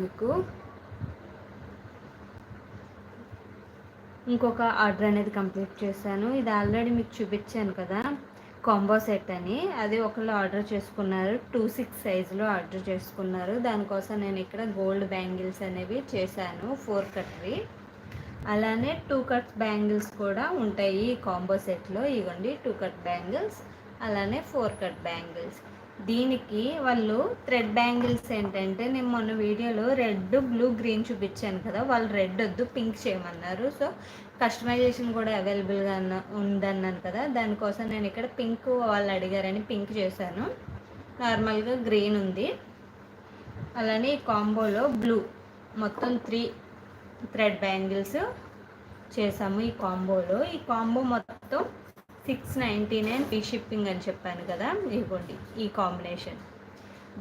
మీకు. ఇంకొక ఆర్డర్ అనేది కంప్లీట్ చేశాను. ఇది ఆల్రెడీ మీకు చూపించాను కదా కాంబో సెట్ అని. అది ఒకళ్ళు ఆర్డర్ చేసుకున్నారు టూ సిక్స్ సైజులో ఆర్డర్ చేసుకున్నారు. దానికోసం నేను ఇక్కడ గోల్డ్ బ్యాంగిల్స్ అనేవి చేశాను ఫోర్ కట్వి. అలానే టూ కట్ బ్యాంగిల్స్ కూడా ఉంటాయి ఈ కాంబో సెట్లో. ఇవ్వండి టూ కట్ బ్యాంగిల్స్ అలానే ఫోర్ కట్ బ్యాంగిల్స్. దీనికి వాళ్ళు థ్రెడ్ బ్యాంగిల్స్ ఏంటంటే నేను మొన్న వీడియోలో రెడ్ బ్లూ గ్రీన్ చూపించాను కదా వాళ్ళు రెడ్ వద్దు పింక్ చేయమన్నారు. సో కస్టమైజేషన్ కూడా అవైలబుల్గా ఉందన్నాను కదా దానికోసం నేను ఇక్కడ పింక్ వాళ్ళు అడిగారని పింక్ చేశాను. నార్మల్గా గ్రీన్ ఉంది. అలానే ఈ కాంబోలో బ్లూ మొత్తం త్రీ థ్రెడ్ బ్యాంగిల్స్ చేసాము ఈ కాంబోలో. ఈ కాంబో మొత్తం six ninety nine free shipping అని చెప్పాను కదా ఇవ్వండి ఈ కాంబినేషన్.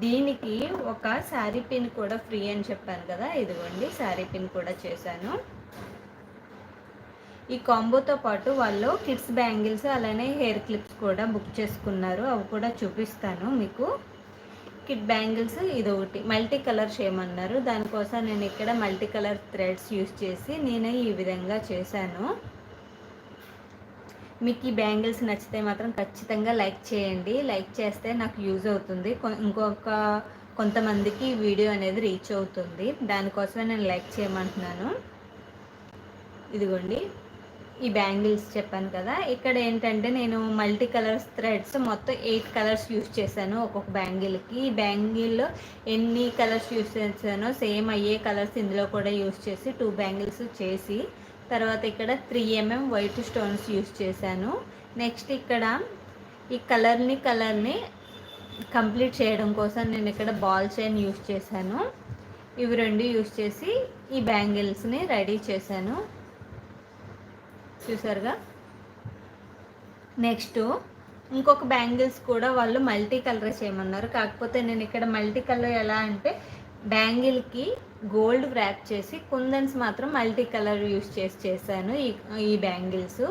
దీనికి ఒక శారీ పిన్ కూడా ఫ్రీ అని చెప్పాను కదా ఇదిగోండి శారీ పిన్ కూడా చేశాను. ఈ కాంబోతో పాటు వాళ్ళు కిడ్స్ బ్యాంగిల్స్ అలానే హెయిర్ క్లిప్స్ కూడా బుక్ చేసుకున్నారు అవి కూడా చూపిస్తాను మీకు. కిడ్ బ్యాంగిల్స్ ఇది ఒకటి మల్టీ కలర్ చేయమన్నారు దానికోసం నేను ఇక్కడ మల్టీ కలర్ థ్రెడ్స్ యూస్ చేసి నేను ఈ విధంగా చేశాను. మీకు ఈ బ్యాంగిల్స్ నచ్చితే మాత్రం ఖచ్చితంగా లైక్ చేయండి. లైక్ చేస్తే నాకు యూజ్ అవుతుంది. ఇంకొక కొంతమందికి వీడియో అనేది రీచ్ అవుతుంది. దానికోసమే నేను లైక్ చేయమంటున్నాను. ఇదిగోండి. ఈ బ్యాంగిల్స్ చెప్పాను కదా. ఇక్కడ ఏంటంటే నేను మల్టీ కలర్స్ థ్రెడ్స్ మొత్తం ఎయిట్ కలర్స్ యూస్ చేశాను ఒక్కొక్క బ్యాంగిల్కి. ఈ బ్యాంగిల్లో ఎన్ని కలర్స్ యూస్ చేశానో సేమ్ అయ్యే కలర్స్ ఇందులో కూడా యూస్ చేసి టూ బ్యాంగిల్స్ చేసి తర్వాత ఇక్కడ three MM white stones use చేశాను. నెక్స్ట్ ఇక్కడ ఈ కలర్ని కలర్ని కంప్లీట్ చేయడం కోసం నేను ఇక్కడ బాల్ చైన్ యూస్ చేశాను. ఇవి రెండు యూస్ చేసి ఈ బ్యాంగిల్స్ని రెడీ చేశాను. చూసారుగా? నెక్స్ట్ ఇంకొక బ్యాంగిల్స్ కూడా వాళ్ళు మల్టీ కలర్ చేయమన్నారు. కాకపోతే నేను ఇక్కడ మల్టీ కలర్ ఎలా అంటే బ్యాంగిల్కి గోల్డ్ వ్రాప్ చేసి కుందన్స్ మాత్రం మల్టీ కలర్ యూస్ చేసి చేశాను ఈ ఈ బ్యాంగిల్స్.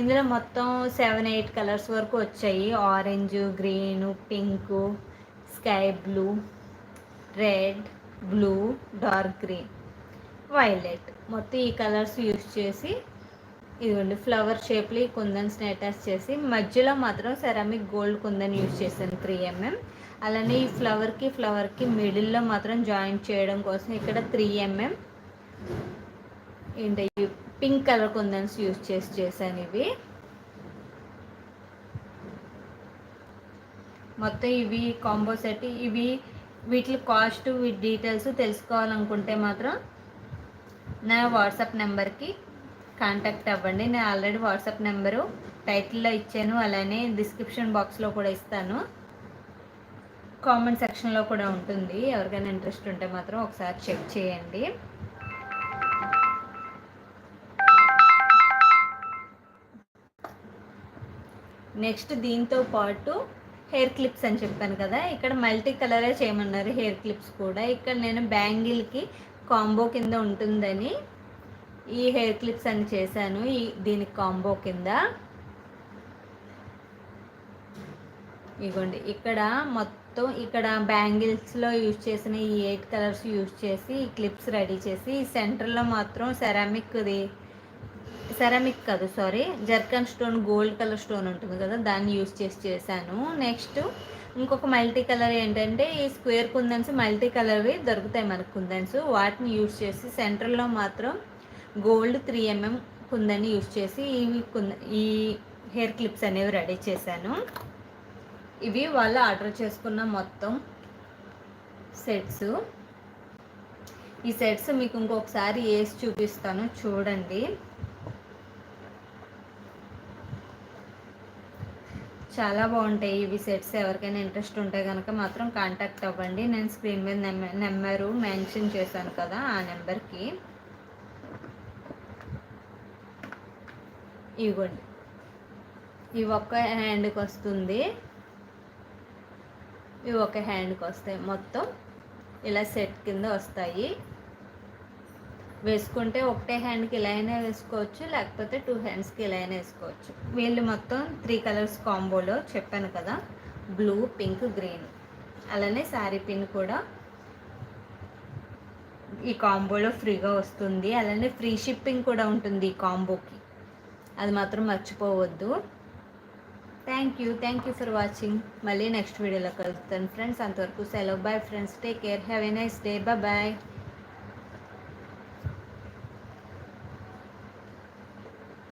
ఇందులో మొత్తం సెవెన్ ఎయిట్ కలర్స్ వరకు వచ్చాయి. Orange green pink sky blue red blue dark green violet. మొత్తం ఈ కలర్స్ యూస్ చేసి ఇదిగోండి ఫ్లవర్ షేప్లో ఈ కుందన్స్ని అటాచ్ చేసి మధ్యలో మాత్రం సెరామిక్ గోల్డ్ కుందన్ యూస్ చేశాను త్రీ ఎంఎం. అలానే ఈ ఫ్లవర్కి ఫ్లవర్కి మిడిల్లో మాత్రం జాయింట్ చేయడం కోసం ఇక్కడ త్రీ ఎంఎం ఏంటి పింక్ కలర్ కుందన్స్ యూజ్ చేసి చేశాను ఇవి. మొత్తం ఇవి కాంబో సెట్ ఇవి వీటి కాస్ట్ వీటి డీటెయిల్స్ తెలుసుకోవాలనుకుంటే మాత్రం నా వాట్సాప్ నెంబర్కి కాంటాక్ట్ అవ్వండి. నేను ఆల్రెడీ వాట్సాప్ నెంబరు టైటిల్లో ఇచ్చాను. అలానే డిస్క్రిప్షన్ బాక్స్లో కూడా ఇస్తాను. కామెంట్ సెక్షన్లో కూడా ఉంటుంది. ఎవరికైనా ఇంట్రెస్ట్ ఉంటే మాత్రం ఒకసారి చెక్ చేయండి. నెక్స్ట్ దీంతో పాటు హెయిర్ క్లిప్స్ అని చెప్పాను కదా ఇక్కడ మల్టీ కలరే చేయమన్నారు హెయిర్ క్లిప్స్ కూడా. ఇక్కడ నేను బ్యాంగిల్కి కాంబో కింద ఉంటుందని ఈ హెయిర్ క్లిప్స్ అని చేశాను ఈ దీనికి కాంబో కింద. ఇగోండి. ఇక్కడ మొత్తం ఇక్కడ బ్యాంగిల్స్లో యూజ్ చేసిన ఈ ఎయిట్ కలర్స్ యూజ్ చేసి ఈ క్లిప్స్ రెడీ చేసి సెంటర్లో మాత్రం సెరామిక్ది సెరామిక్ కాదు sorry zircon stone gold colour stone ఉంటుంది కదా దాన్ని యూజ్ చేసి చేశాను. నెక్స్ట్ ఇంకొక మల్టీ కలర్ ఏంటంటే ఈ స్క్వేర్ కుందన్స్ మల్టీ కలర్వి దొరుకుతాయి మనకు కుందన్స్. వాటిని యూజ్ చేసి సెంటర్లో మాత్రం గోల్డ్ త్రీ ఎంఎం కుందని యూజ్ చేసి ఈ కుంద ఈ హెయిర్ క్లిప్స్ అనేవి రెడీ చేశాను. ఇవి వాళ్ళు ఆర్డర్ చేసుకున్న మొత్తం సెట్స్. ఈ సెట్స్ మీకు ఇంకొకసారి వేసి చూపిస్తాను చూడండి. చాలా బాగుంటాయి ఇవి సెట్స్. ఎవరికైనా ఇంట్రెస్ట్ ఉంటే కనుక మాత్రం కాంటాక్ట్ అవ్వండి. నేను స్క్రీన్ మీద నెంబరు మెన్షన్ చేశాను కదా ఆ నెంబర్కి. ఇవ్వండి. ఇవి ఒక్క హ్యాండ్కి వస్తుంది. ఇవి ఒక హ్యాండ్కి వస్తాయి. మొత్తం ఇలా సెట్ కింద వస్తాయి. వేసుకుంటే ఒకటే హ్యాండ్కి ఇలా అయినా వేసుకోవచ్చు లేకపోతే టూ హ్యాండ్స్కి ఇలా అయినా వేసుకోవచ్చు. వీళ్ళు మొత్తం త్రీ కలర్స్ కాంబోలో చెప్పాను కదా బ్లూ పింక్ గ్రీన్. అలానే శారీ పిన్ కూడా ఈ కాంబోలో ఫ్రీగా వస్తుంది. అలానే ఫ్రీ షిప్పింగ్ కూడా ఉంటుంది ఈ కాంబోకి. అది మాత్రం మర్చిపోవద్దు. thank you thank you for watching మళ్ళీ నెక్స్ట్ వీడియోలో కలుస్తాను ఫ్రెండ్స్ అంతవరకు సెలవు bye friends take care have a nice day bye